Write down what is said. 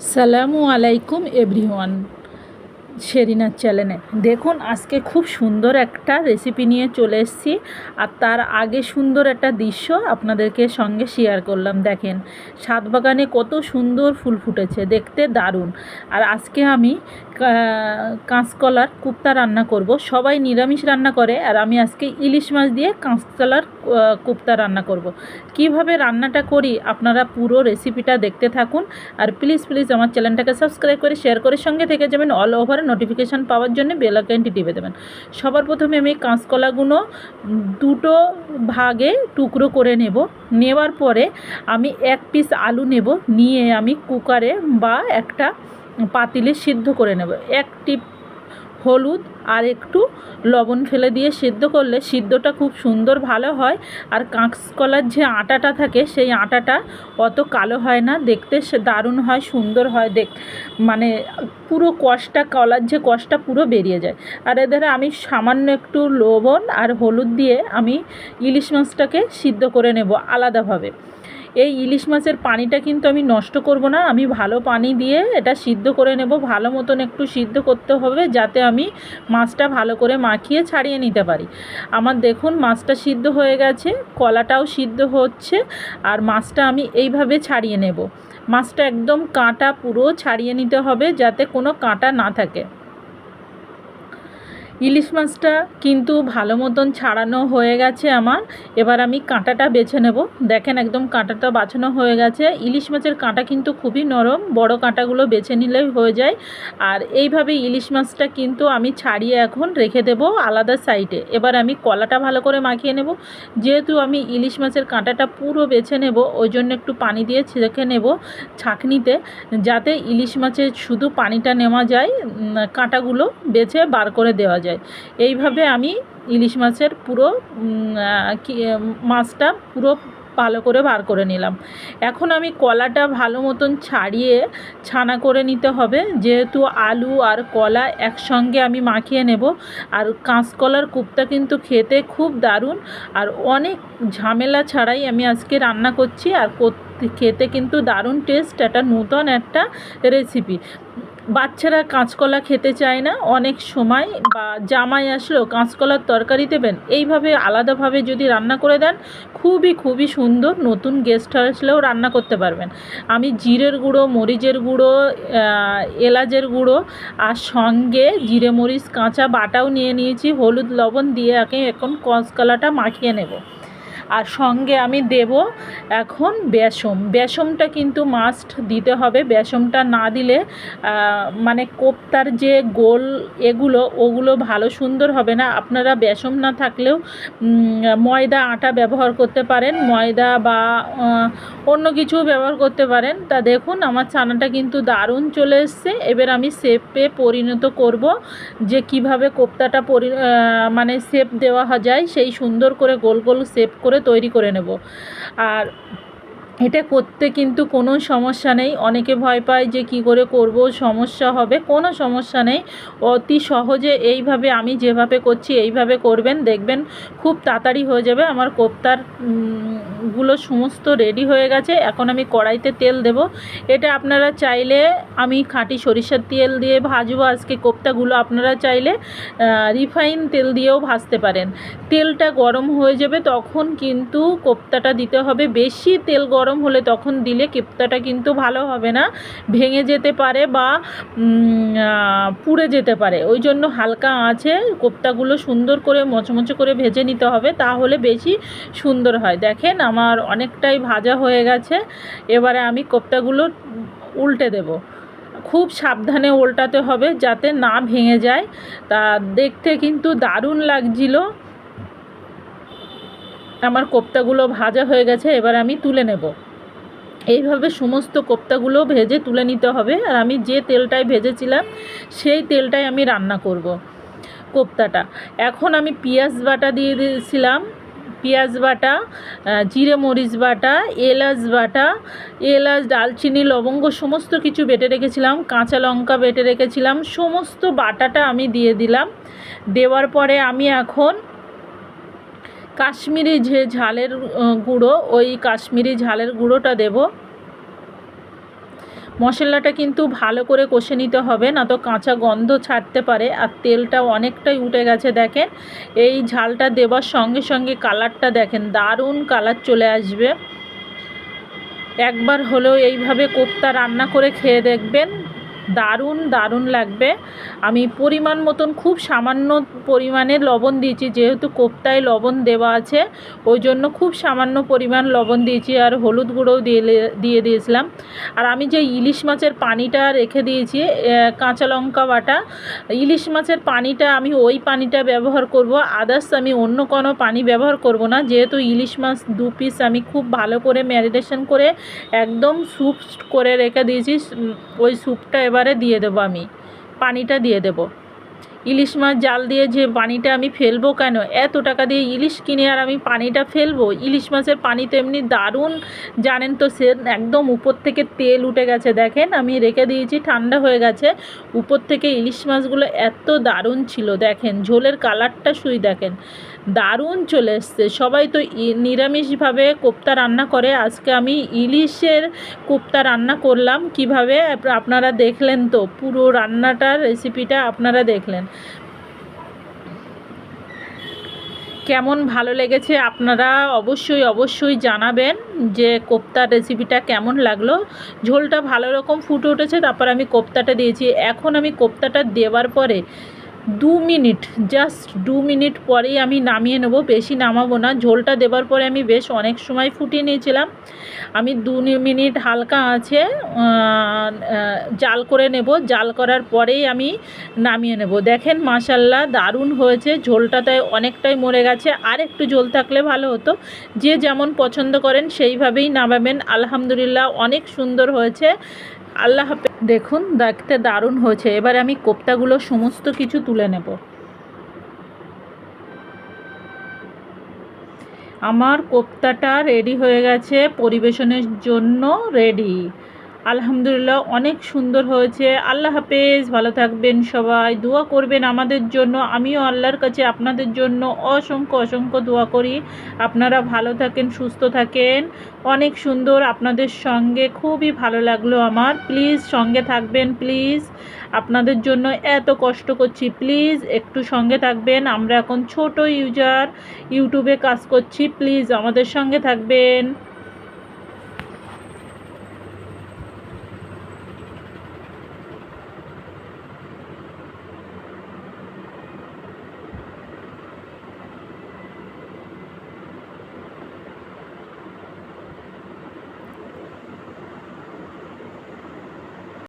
সালামু আলাইকুম এভরিওয়ান। শেরিনার চ্যানেলে। দেখুন, আজকে খুব সুন্দর একটা রেসিপি নিয়ে চলে এসেছি। আর তার আগে সুন্দর একটা দৃশ্য আপনাদেরকে সঙ্গে শেয়ার করলাম, দেখেন। ছাদ বাগানে কত সুন্দর ফুল ফুটেছে, দেখতে দারুণ। আর আজকে আমি কাঁচকলার কুপ্তা রান্না করব। সবাই নিরামিষ রান্না করে, আর আমি আজকে ইলিশ মাছ দিয়ে কাঁচকলার কুপ্তা রান্না করব। কীভাবে রান্নাটা করি, আপনারা পুরো রেসিপিটা দেখতে থাকুন। আর প্লিজ প্লিজ আমার চ্যানেলটাকে সাবস্ক্রাইব করে শেয়ার করে সঙ্গে থেকে যাবেন অল ওভার নোটিফিকেশান পাওয়ার জন্য বেল আইকনটি টিপে দেবেন। সবার প্রথমে আমি কাঁচকলাগুলো দুটো ভাগে টুকরো করে নেব। নেওয়ার পরে আমি এক পিস আলু নেব। নিয়ে আমি কুকারে বা একটা পাতিলে সিদ্ধ করে নেব। একটি হলুদ আর একটু লবণ ফেলে দিয়ে সিদ্ধ করলে সিদ্ধটা খুব সুন্দর ভালো হয়। আর কাঁচকলার যে আটাটা থাকে, সেই আটাটা অত কালো হয় না। দেখতে সে দারুণ হয়, সুন্দর হয়। দেখ মানে পুরো কষটা, কলার যে কষটা পুরো বেরিয়ে যায়। আর এদের আমি সামান্য একটু লবণ আর হলুদ দিয়ে আমি ইলিশ মাছটাকে সিদ্ধ করে নেব আলাদাভাবে। এই ইলিশ মাছের পানিটা কিন্তু আমি নষ্ট করব না, আমি ভালো পানি দিয়ে এটা সিদ্ধ করে নেব, ভালো মতন একটু সিদ্ধ করতে হবে যাতে আমি মাছটা ভালো করে মাখিয়ে ছাড়িয়ে নিতে পারি। আমার দেখুন মাছটা সিদ্ধ হয়ে গেছে, কলাটাও সিদ্ধ হচ্ছে আর মাছটা আমি এইভাবে ছাড়িয়ে নেব। মাছটা একদম কাঁটা পুরো ছাড়িয়ে নিতে হবে যাতে কোনো কাঁটা না থাকে। ইলিশ মাছটা কিন্তু ভালো মতন ছাড়ানো হয়ে গেছে আমার। এবার আমি কাঁটাটা বেছে নেব। দেখেন একদম কাঁটাটা বাছানো হয়ে গেছে। ইলিশ মাছের কাঁটা কিন্তু খুবই নরম, বড় কাঁটাগুলো বেছে নিলেই হয়ে যায়। আর এইভাবে ইলিশ মাছটা কিন্তু আমি ছাড়িয়ে এখন রেখে দেব আলাদা সাইডে। এবার আমি কলাটা ভালো করে মাখিয়ে নেব। যেহেতু আমি ইলিশ মাছের কাঁটাটা পুরো বেছে নেব, ওই জন্য একটু পানি দিয়ে ছেঁকে নেব ছাঁকনিতে, যাতে ইলিশ মাছের শুধু পানিটা নেওয়া যায় কাঁটাগুলো বেছে বার করে দেওয়া যায়। এইভাবে আমি ইলিশ মাছের পুরো কি মাছটা পুরো ভালো করে বার করে নিলাম। এখন আমি কলাটা ভালো মতন ছাড়িয়ে ছানা করে নিতে হবে। যেহেতু আলু আর কলা একসঙ্গে আমি মাখিয়ে নেব, আর কাঁচকলার কুপ্তা কিন্তু খেতে খুব দারুণ। আর অনেক ঝামেলা ছাড়াই আমি আজকে রান্না করছি, আর খেতে কিন্তু দারুণ টেস্ট, একটা নূতন একটা রেসিপি। বাচ্চারা কাঁচকলা খেতে চায় না, অনেক সময় বা জামাই আসলেও কাঁচকলার তরকারি দেবেন। এইভাবে আলাদাভাবে যদি রান্না করে দেন, খুবই খুবই সুন্দর নতুন গেস্ট আসলেও রান্না করতে পারবেন। আমি জিরের গুঁড়ো, মরিচের গুঁড়ো এলাচের গুঁড়ো আর সঙ্গে জিরে, মরিচ, কাঁচা বাটাও নিয়ে নিয়েছি। হলুদ, লবণ দিয়ে আগে এখন কাঁচকলাটা মাখিয়ে নেব। আর সঙ্গে আমি দেব এখন বেসম। বেসমটা কিন্তু মাস্ট দিতে হবে। বেসমটা না দিলে মানে কোপ্তার যে গোল এগুলো, ওগুলো ভালো সুন্দর হবে না। আপনারা বেসম না থাকলেও ময়দা, আটা ব্যবহার করতে পারেন। ময়দা বা অন্য কিছু ব্যবহার করতে পারেন। তা দেখুন, আমার ছানাটা কিন্তু দারুণ চলে এসছে। এবার আমি শেপে পরিণত করব যে কীভাবে কোপ্তাটা পরি মানে শেপ দেওয়া যায়। সেই সুন্দর করে গোল গোল শেপ করে তৈরি করে নেব। আর এটা করতে কিন্তু কোনো সমস্যা নেই। অনেকে ভয় পায় যে কি করে করব, সমস্যা হবে। কোনো সমস্যা নেই। অতি সহজে এইভাবে আমি যেভাবে করছি, এইভাবে করবেন, দেখবেন খুব তাড়াতাড়ি হয়ে যাবে। আমার কোপ্তার গুলো সমস্ত রেডি হয়ে গেছে। এখন আমি কড়াইতে তেল দেব। এটা আপনারা চাইলে আমি খাঁটি সরিষার তেল দিয়ে ভাজবো। আজকে কোপ্তাগুলো আপনারা চাইলে রিফাইন তেল দিয়েও ভাজতে পারেন। তেলটা গরম হয়ে যাবে তখন কিন্তু কোপ্তাটা দিতে হবে। বেশি তেল গরম হলে তখন দিলে কোপ্তাটা কিন্তু ভালো হবে না। ভেঙে যেতে পারে বা পুড়ে যেতে পারে। ওই জন্য হালকা আঁচে কোপ্তাগুলো সুন্দর করে মচমচে করে ভেজে নিতে হবে। তাহলে বেশি সুন্দর হয়। দেখেন আমার অনেকটাই ভাজা হয়ে গেছে, এবারে আমি কোপ্তাগুলো উল্টে দেব। খুব সাবধানে উল্টাতে হবে যাতে না ভেঙে যায়। তা দেখতে কিন্তু দারুণ লাগছিল। আমার কোপ্তাগুলো ভাজা হয়ে গেছে, এবার আমি তুলে নেব। এইভাবে সমস্ত কোপ্তাগুলো ভেজে তুলে নিতে হবে, আর আমি যে তেলটায় ভেজেছিলাম, সেই তেলটাই আমি রান্না করব কোপ্তাটা। এখন আমি পেঁয়াজ বাটা দিয়ে দিয়েছিলাম। পেঁয়াজ বাটা জিরে মরিচ বাটা, এলাচ বাটা, এলাচ, ডালচিনি, লবঙ্গ, সমস্ত কিছু বেটে রেখেছিলাম, কাঁচা লঙ্কা বেটে রেখেছিলাম, সমস্ত বাটাটা আমি দিয়ে দিলাম। দেওয়ার পরে আমি এখন কাশ্মীরি যে ঝালের গুঁড়ো, ওই কাশ্মীরি ঝালের গুঁড়োটা দেব। মশলাটা কিন্তু ভালো করে কষে নিতে হবে, না তো কাঁচা গন্ধ ছাড়তে পারে আর তেলটা অনেকটাই উঠে গেছে দেখেন। এই ঝালটা দেওয়ার সঙ্গে সঙ্গে কালারটা দেখেন, দারুণ কালার চলে আসবে। একবার হলেও এইভাবে কোপ্তা রান্না করে খেয়ে দেখবেন। দারুণ দারুণ লাগবে। আমি পরিমাণ মতন খুব সামান্য পরিমাণে লবণ দিয়েছি, যেহেতু কোপ্তায় লবণ দেওয়া আছে, ওই জন্য খুব সামান্য পরিমাণ লবণ দিয়েছি আর হলুদ গুঁড়োও দিয়ে দিয়ে দিয়েছিলাম। আর আমি যে ইলিশ মাছের পানিটা রেখে দিয়েছি কাঁচা লঙ্কা বাটা, ইলিশ মাছের পানিটা আমি ওই পানিটা ব্যবহার করব আদার্স আমি অন্য কোনো পানি ব্যবহার করব না, যেহেতু ইলিশ মাছ দু পিস আমি খুব ভালো করে ম্যারিনেশন করে একদম স্যুপ করে রেখে দিয়েছি ওই স্যুপটা এবারে দিয়ে দেবো আমি পানিটা দিয়ে দেবো। ইলিশ মাছ জাল দিয়ে যে পানিটা আমি ফেলব কেন? এত টাকা দিয়ে ইলিশ কিনে আর আমি পানিটা ফেলব? ইলিশ মাছের পানি তো এমনি দারুণ, জানেন তো সে একদম উপর থেকে তেল উঠে গেছে। দেখেন, আমি রেখে দিয়েছি, ঠান্ডা হয়ে গেছে। উপর থেকে ইলিশ মাছগুলো এত দারুণ ছিল, দেখেন। ঝোলের কালারটা শুই দেখেন। দারুণ চলে এসছে। সবাই তো নিরামিষভাবে কোপ্তা রান্না করে। আজকে আমি ইলিশের কোপ্তা রান্না করলাম। কীভাবে? আপনারা দেখলেন তো, পুরো রান্নাটার রেসিপিটা আপনারা দেখলেন। কেমন ভালো লেগেছে আপনারা অবশ্যই অবশ্যই জানাবেন যে কোপ্তার রেসিপিটা কেমন লাগল। ঝোলটা ভালো রকম ফুটে উঠেছে, তারপর আমি কোপ্তাটা দিয়েছি। এখন আমি কোপ্তাটা দেওয়ার পরে দু মিনিট জাস্ট দু মিনিট পরেই আমি নামিয়ে নেব, বেশি নামাবো না। ঝোলটা দেওয়ার পরে আমি বেশ অনেক সময় ফুটিয়ে নিয়েছিলাম। আমি দু মিনিট হালকা আছে জাল করে নেব। জাল করার পরেই আমি নামিয়ে নেব। দেখেন মাসাল্লাহ দারুণ হয়েছে। ঝোলটা তাই অনেকটাই মরে গেছে। আর একটু ঝোল থাকলে ভালো হতো। যে যেমন পছন্দ করেন সেইভাবেই নামাবেন। আলহামদুলিল্লাহ অনেক সুন্দর হয়েছে। আল্লাহ হাফেজ। দেখুন, দেখতে দারুণ হয়েছে। এবার আমি কোপ্তাগুলো সমস্ত কিছু তুলে নেব। আমার কোপ্তাটা রেডি হয়ে গেছে, পরিবেশনের জন্য রেডি আলহামদুলিল্লাহ, অনেক সুন্দর হয়েছে। আল্লাহ হাফেজ, ভালো থাকবেন সবাই। দোয়া করবেন আমাদের জন্য। আমিও আল্লাহর কাছে আপনাদের জন্য অসংখ্য অসংখ্য দোয়া করি। আপনারা ভালো থাকেন, সুস্থ থাকেন। অনেক সুন্দর আপনাদের সঙ্গে। খুবই ভালো লাগল আমার। প্লিজ সঙ্গে থাকবেন, প্লিজ। আপনাদের জন্য এত কষ্ট করছি। প্লিজ একটু সঙ্গে থাকবেন। আমরা এখন ছোট ইউজার, ইউটিউবে কাজ করছি। প্লিজ আমাদের সঙ্গে থাকবেন।